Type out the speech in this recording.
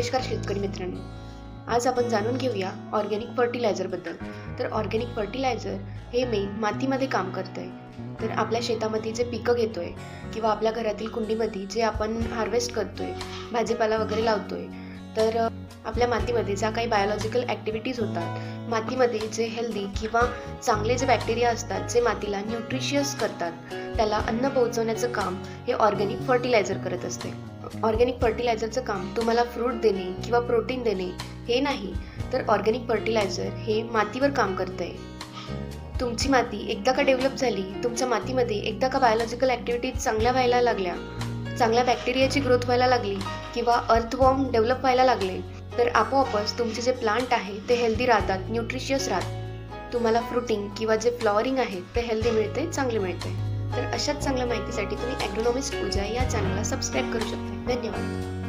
नमस्कार शेतकरी मित्रांनो. आज आपण जाणून घेऊया ऑर्गॅनिक फर्टिलायझरबद्दल तर ऑर्गॅनिक फर्टिलायझर हे मेन मातीमध्ये काम करतं आहे तर आपल्या शेतामध्ये जे पिकं घेतोय किंवा आपल्या घरातील कुंडीमध्ये जे आपण हार्वेस्ट करतोय भाजीपाला वगैरे लावतोय तर आपल्या मातीमध्ये ज्या काही बायोलॉजिकल ॲक्टिव्हिटीज होतात मातीमध्ये जे हेल्दी किंवा चांगले जे बॅक्टेरिया असतात जे मातीला न्यूट्रिशियस करतात त्याला अन्न पोहोचवण्याचं काम हे ऑर्गॅनिक फर्टिलायझर करत असते. ऑर्गॅनिक फर्टिलायझरचं काम तुम्हाला फ्रूट देणे किंवा प्रोटीन देणे हे नाही तर ऑर्गॅनिक फर्टिलायझर हे मातीवर काम करतं आहे तुमची माती एकदा का डेव्हलप झाली तुमच्या मातीमध्ये एकदा का बायोलॉजिकल ॲक्टिव्हिटीज चांगल्या व्हायला लागल्या चांगल्या बॅक्टेरियाची ग्रोथ व्हायला लागली किंवा अर्थवॉर्म डेव्हलप व्हायला लागले तर आपोआपच तुमचे जे प्लांट आहे ते हेल्दी राहतात न्यूट्रिशियस राहतात. तुम्हाला फ्रुटिंग किंवा जे फ्लॉवरिंग आहे ते हेल्दी मिळते चांगले मिळते. तर अशाच चांगल्या माहितीसाठी तुम्ही ॲग्रोनॉमिस्ट पूजा या चॅनलला सबस्क्राईब करू शकता. धन्यवाद.